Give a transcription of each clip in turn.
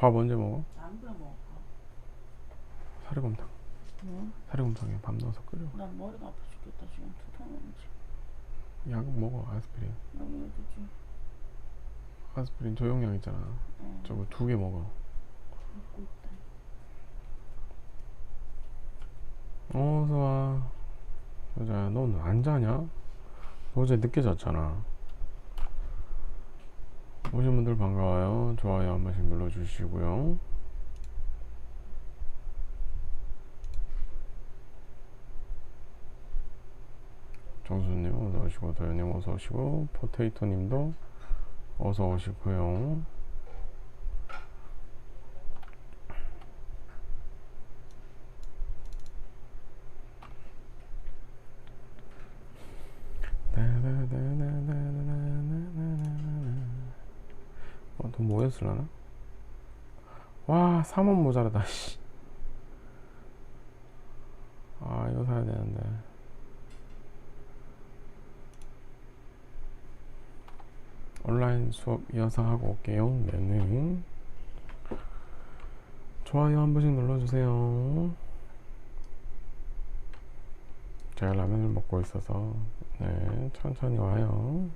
밥 언제 먹어? 안 그래 먹을까? 사리곰탕. 응? 사리곰탕에 밥 넣어서 끓여. 난 머리가 아파 죽겠다 지금 두통 오는지 약 먹어 아스피린. 너무 해주지 아스피린 조용량 있잖아. 어 저거 두 개 먹어. 먹고 있다 어서 와. 여자야, 넌안 자냐? 어제 늦게 잤잖아. 오신 분들 반가워요. 좋아요 한 번씩 눌러주시고요. 정수님 어서 오시고 도현님 어서 오시고 포테이토님도 어서 오시고요. 모였을라나? 와, 3원 모자라다, 씨. 아, 이거 사야 되는데. 온라인 수업 이어서 하고 올게요. 네네. 좋아요 한 번씩 눌러주세요. 제가 라면을 먹고 있어서, 네, 천천히 와요.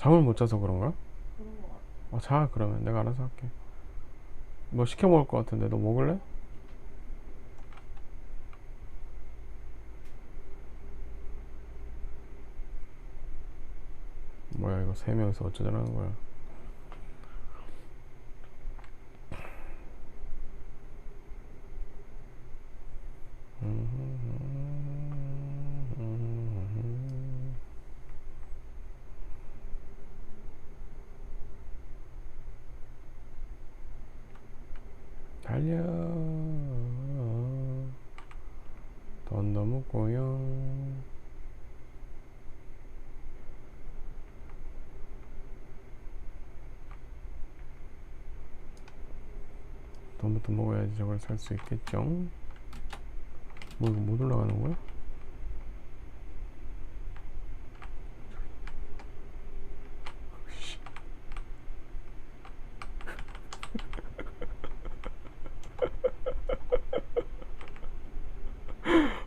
잠을 못 자서 그런가? 그런 거 같아 어, 자 그러면 내가 알아서 할게 뭐 시켜 먹을 것 같은데 너 먹을래? 뭐야 이거 세 명이서 어쩌자는 거야 달려 돈 너무 꼬여 돈부터 먹어야지 저걸 살 수 있겠죠 뭐 이거 못 올라가는 거야?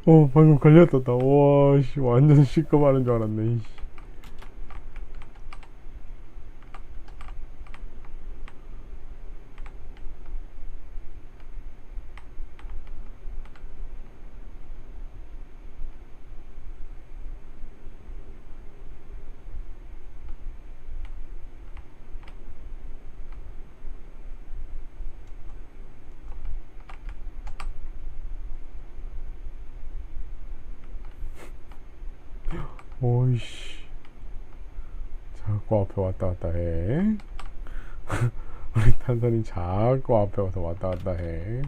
어 방금 걸렸었다 와씨 완전 시커하는 줄 알았네 이씨 자꾸 앞에 왔다 갔다 해. 우리 탄산이 자꾸 앞에 와서 왔다 갔다 해.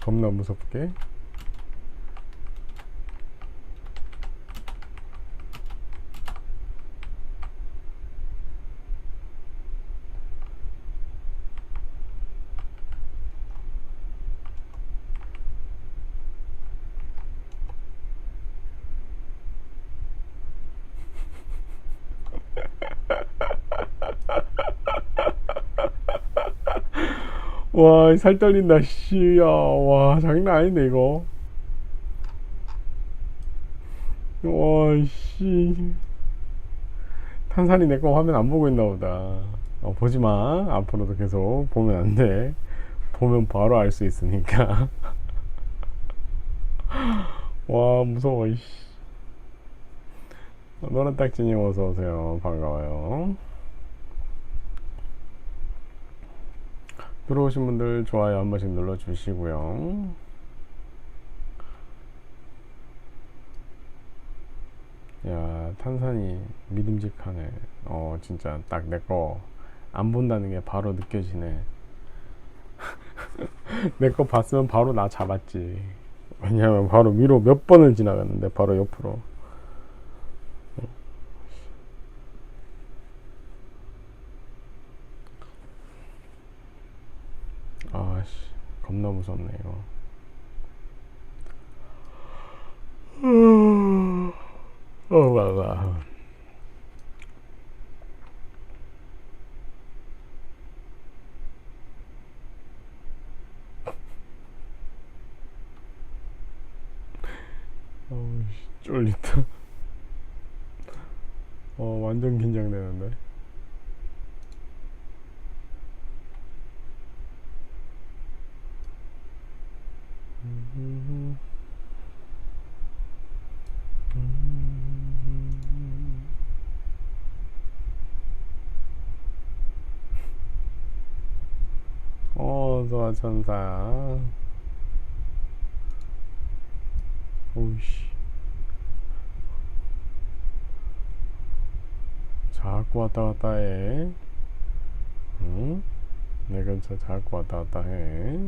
겁나 무섭게 와 살 떨린다 씨야 와 장난 아닌데 이거. 와 씨. 탄산이 내 거 화면 안 보고 있나 보다. 어, 보지 마. 앞으로도 계속 보면 안 돼. 보면 바로 알 수 있으니까. 와 무서워 이씨. 노란 딱지님 어서오세요. 반가워요 들어오신 분들 좋아요 한 번씩 눌러주시고요. 야 탄산이 믿음직하네. 어 진짜 딱 내 거 안 본다는 게 바로 느껴지네. 내 거 봤으면 바로 나 잡았지. 왜냐면 바로 위로 몇 번을 지나갔는데 바로 옆으로. 아씨 겁나 무섭네 이거. 어 맞아 어우 씨, 쫄린다 어 완전 긴장되는데 어 천사야 오이씨. 자꾸 왔다 갔다 해. 응? 내 근처 자꾸 왔다 갔다 해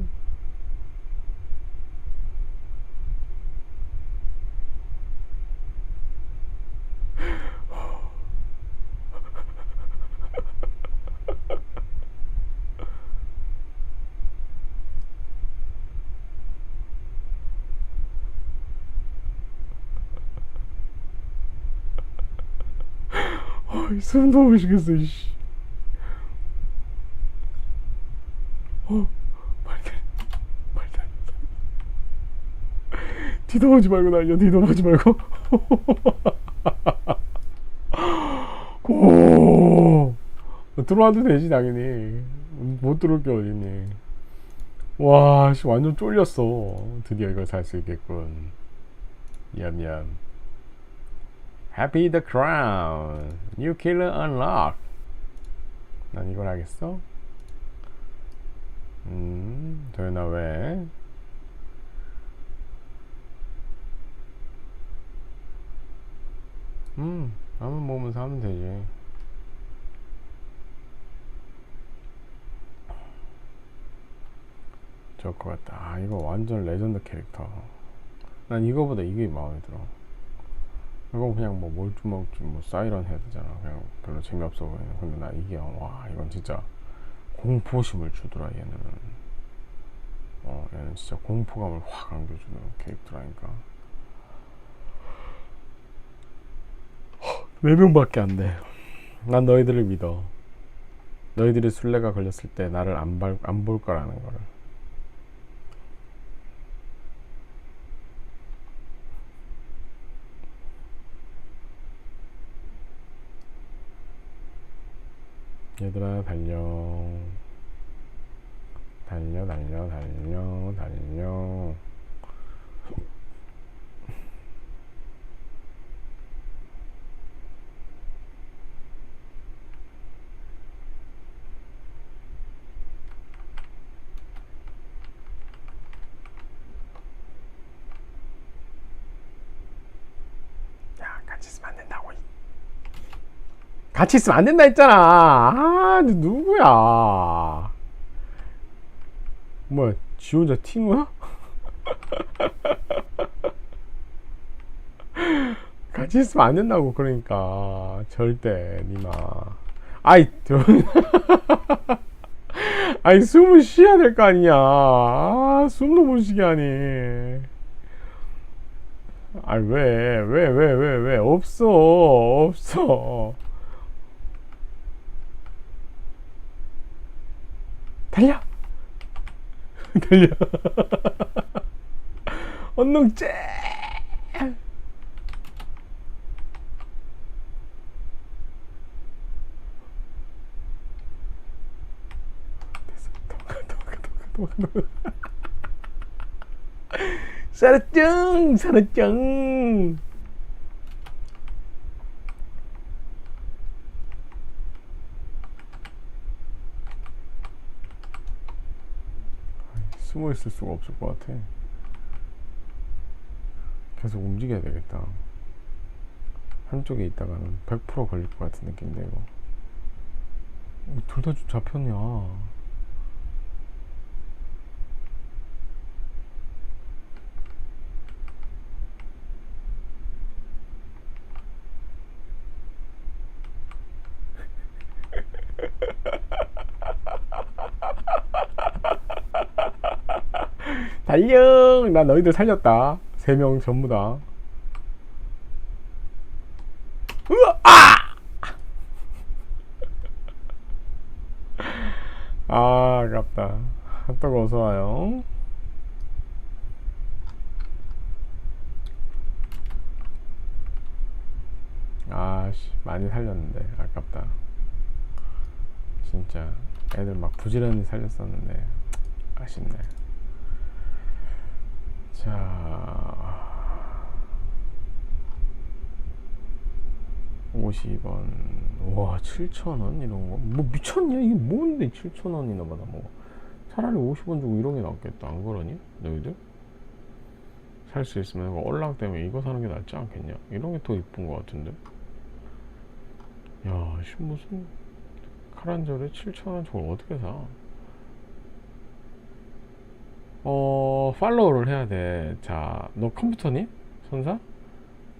어이, 숨 너무 쉬겠어 씨. 어 말들 말들 뒤돌아보지 말고 날려 뒤돌아보지 말고. 오 들어와도 되지 당연히. 못 들어올 게 어딨니. 와 씨, 완전 쫄렸어. 드디어 이걸 살 수 있겠군 얌얌 Happy the Crown. New Killer Unlock. 난 이걸 하겠어? 음 도현아 왜? 음 아무 몸은 사면 되지. 좋을 것 같다. 아 이거 완전 레전드 캐릭터. 난 이거보다 이게 마음에 들어 이건 그냥 뭐 몰주먹주 뭐 사이런 헤드잖아. 그냥 별로 재미없어 보이네 근데 나 이게 와 이건 진짜 공포심을 주더라 얘는. 어 얘는 진짜 공포감을 확 안겨주는 캐릭터라니까. 네 명밖에 안돼난 너희들을 믿어. 너희들이 술래가 걸렸을 때 나를 안 볼 거라는 거를 얘들아 달려. 달려 달려 달려 달려 야 같이 있으면 안 된다고 이. 같이 있으면 안 된다 했잖아. 아, 너 누구야? 뭐야, 지 혼자 팅우야? 같이 있으면 안 된다고 그러니까 절대 니마. 아이, 저... 아이 숨을 쉬어야 될 거 아니야. 아, 숨도 못 쉬게 하니. 아, 왜, 왜, 왜, 왜, 왜, 없어, 없어. 달려! 달려! 언능 째! 됐어. 도망가, 도망가, 도망가, 도망가, 도망가. 살았쩡! 살았쩡! 숨어 있을 수가 없을 것 같아. 계속 움직여야 되겠다. 한쪽에 있다가는 100% 걸릴 것 같은 느낌인데 이거. 둘 다 잡혔냐? 달령! 나 너희들 살렸다. 세 명 전부 다. 으아! 아! 아, 아깝다. 핫도그 어서와요. 아씨, 많이 살렸는데. 아깝다. 진짜. 애들 막 부지런히 살렸었는데. 아쉽네. 자. 50원. 와 7,000원? 이런 거 뭐 미쳤냐? 이게 뭔데 7,000원이나 받아? 뭐 차라리 50원 주고 이런 게 낫겠다. 안 그러니? 너희들? 살 수 있으면 이거 얼랑 때문에 이거 사는 게 낫지 않겠냐? 이런 게 더 이쁜 거 같은데? 야 씨, 무슨 카란절에 7,000원 저걸 어떻게 사 어, 팔로우를 해야 돼. 자, 너 컴퓨터니? 선사?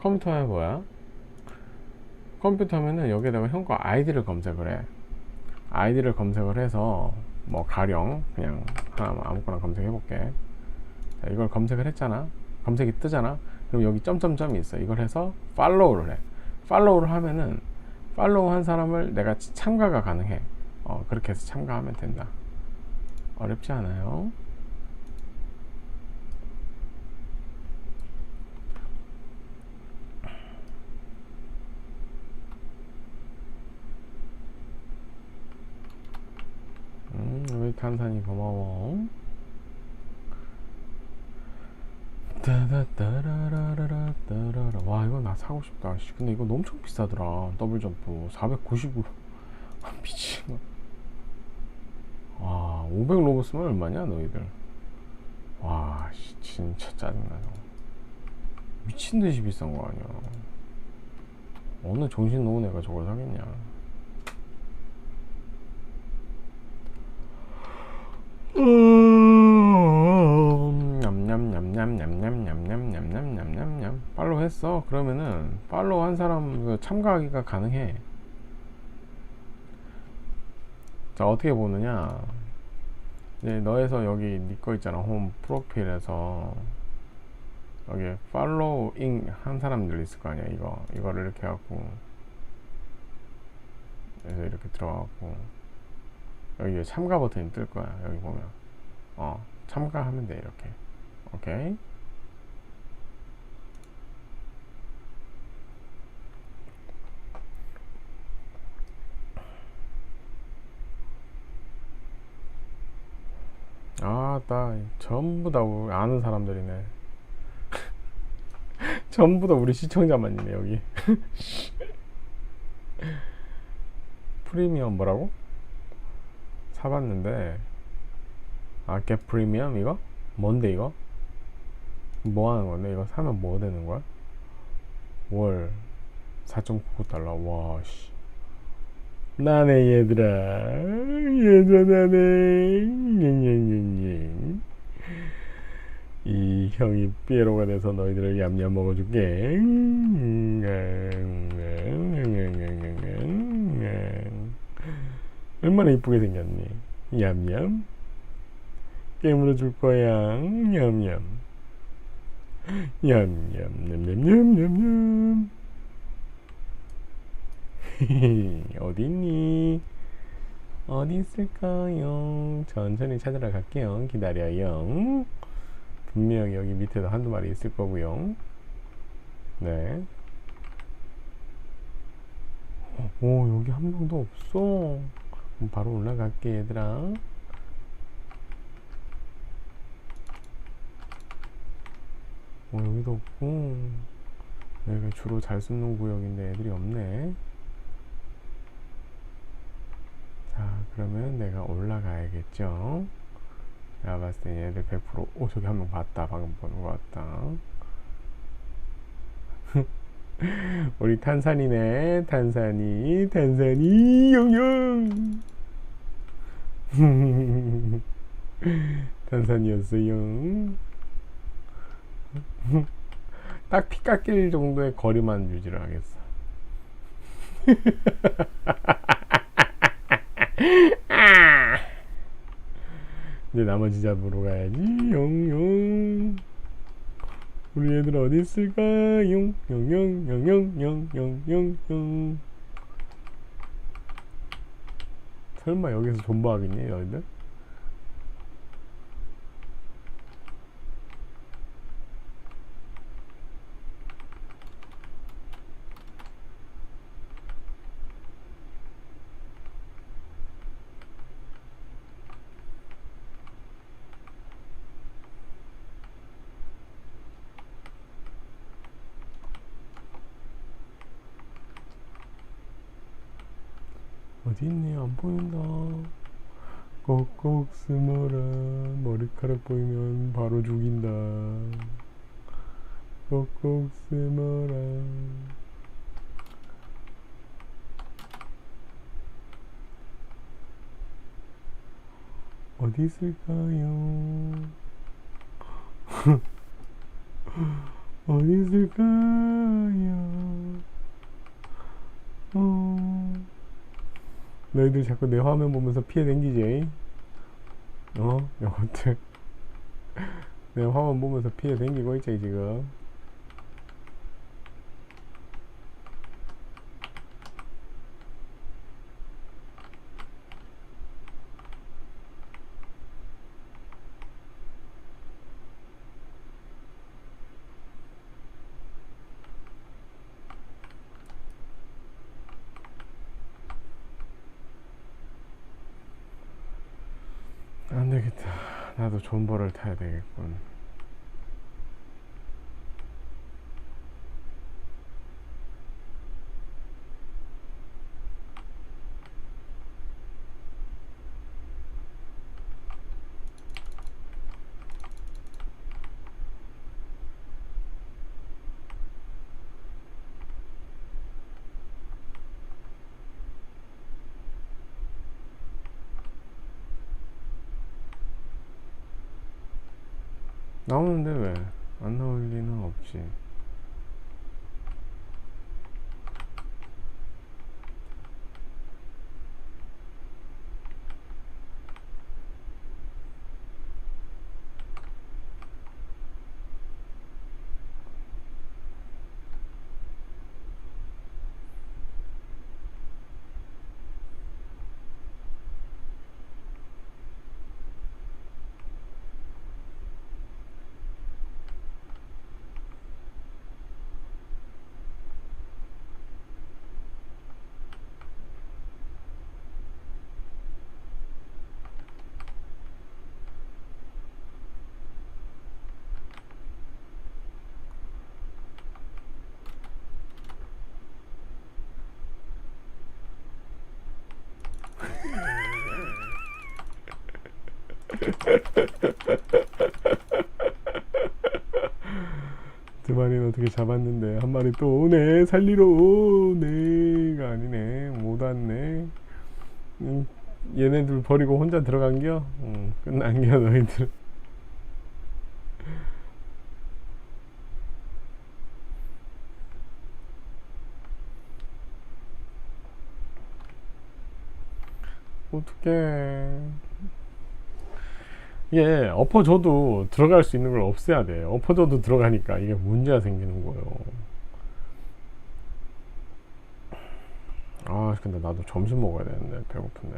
컴퓨터야 뭐야? 컴퓨터면은 여기에다가 형거 아이디를 검색을 해. 아이디를 검색을 해서 뭐 가령 그냥 하나 아무거나 검색해 볼게. 자, 이걸 검색을 했잖아. 검색이 뜨잖아. 그럼 여기 점점점이 있어. 이걸 해서 팔로우를 해. 팔로우를 하면은 팔로우 한 사람을 내가 치- 참가가 가능해. 어, 그렇게 해서 참가하면 된다. 어렵지 않아요. 음, 우리 탄산이 고마워. 따다따라라라라 따라라. 와, 이거 나 사고 싶다. 씨, 근데 이거 엄청 비싸더라. 더블 점프 490으로. 미친 거. 와, 500 로봇쓰면 얼마냐, 너희들? 와, 씨, 진짜 짜증나. 저 미친 듯이 비싼 거 아니야. 어느 정신 놓은 애가 저걸 사겠냐. 냠냠냠냠냠냠냠냠냠냠냠냠 팔로우 했어. 그러면은 팔로우 한 사람 그 참가하기가 가능해. 자 어떻게 보느냐. 이제 너에서 여기 니 거 있잖아. 홈 프로필에서 여기 팔로잉 한 사람들 있을 거 아니야. 이거 이거를 이렇게 해갖고. 그래서 이렇게 들어가고 여기 참가 버튼이 뜰 거야 여기 보면. 어 참가하면 돼 이렇게. 오케이. 아나 전부 다 아는 사람들이네. 전부 다 우리 시청자만이네 여기. 프리미엄 뭐라고? 사봤는데 아깨 프리미엄 이거? 뭔데 이거? 뭐 하는 건데? 이거 사면 뭐 되는 거야? 월 4.99달러. 와씨. 나네 얘들아. 얘들아 나네. 이 형이 삐에로가 돼서 너희들을 얌얌 먹어줄게 얼마나 이쁘게 생겼니? 얌얌 깨물어 줄 거야. 냠냠 냠냠 냠냠냠냠냠. 어디 있니? 어디 있을까요? 천천히 찾으러 갈게요. 기다려요. 분명히 여기 밑에도 한두 마리 있을 거고요. 네. 오 여기 한 명도 없어 바로 올라갈게 얘들아. 어, 여기도 없고. 여기가 주로 잘 숨는 구역인데 애들이 없네. 자 그러면 내가 올라가야겠죠? 내가 봤을 때 얘들 100%오 저기 한 명 봤다. 방금 보는 것 같다. 우리 탄산이네. 탄산이 탄산이. 영영 탄산이었어요 딱 피 깎일 정도의 거리만 유지를 하겠어. 이제 나머지 잡으러 가야지. 용용. 우리 애들 어디 있을까? 용 설마 여기서 존버하겠니, 너희들? 어디 있니? 안 보인다. 꼭꼭 숨어라. 머리카락 보이면 바로 죽인다. 꼭꼭 숨어라. 어디 있을까요? 어디 있을까요? 어. 너희들 자꾸 내 화면 보면서 피해 댕기지? 어? 이것들 내 화면 보면서 피해 댕기고 있지 지금 안 되겠다. 나도 존버를 타야 되겠군. 나오는데 왜? 안 나올 리는 없지. 두 마리는 어떻게 잡았는데 한 마리 또 오네 살리러 오네가 아니네 못 왔네. 음, 얘네들 버리고 혼자 들어간겨? 응, 끝난겨 너희들. 어떡해 이게 엎어져도 들어갈 수 있는 걸 없애야 돼. 엎어져도 들어가니까 이게 문제가 생기는 거예요. 아, 근데 나도 점심 먹어야 되는데 배고픈데.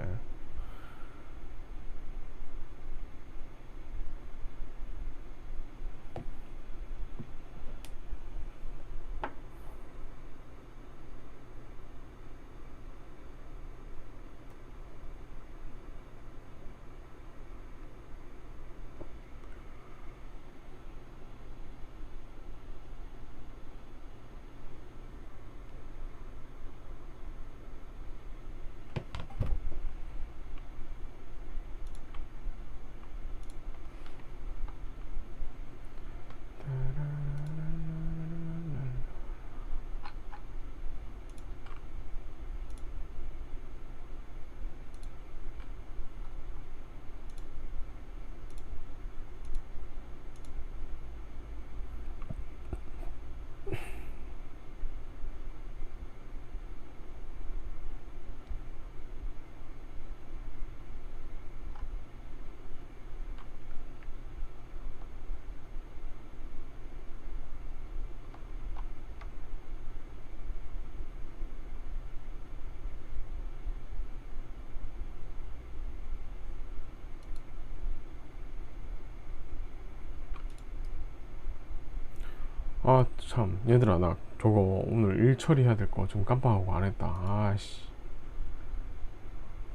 아, 참. 얘들아, 나 저거 오늘 일 처리해야 될 거 좀 깜빡하고 안 했다. 아씨.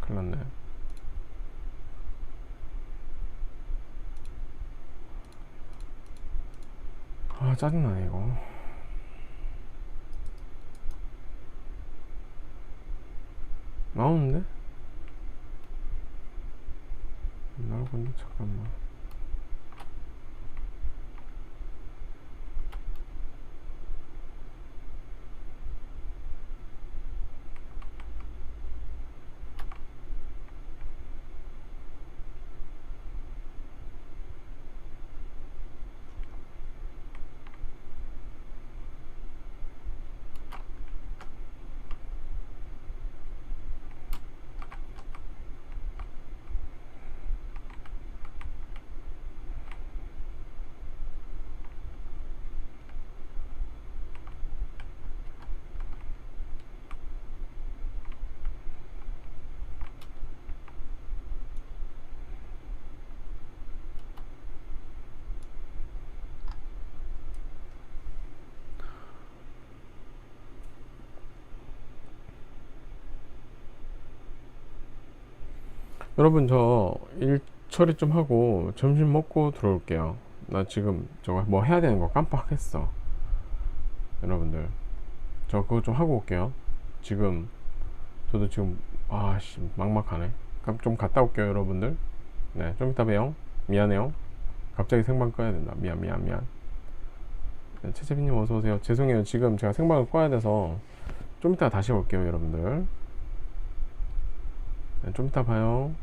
큰일 났네. 아, 짜증나네, 이거. 어? 나오는데? 건데 잠깐만 여러분 저 일 처리 좀 하고 점심 먹고 들어올게요. 나 지금 저거 뭐 해야 되는 거 깜빡했어. 여러분들 저 그거 좀 하고 올게요. 지금 저도 지금 아씨 막막하네. 그럼 좀 갔다 올게요 여러분들. 네좀 이따 봬요. 미안해요. 갑자기 생방 꺼야 된다. 미안 미안 미안. 네, 채채비님 어서오세요. 죄송해요. 지금 제가 생방을 꺼야 돼서 좀 이따 다시 올게요 여러분들. 네, 좀 이따 봐요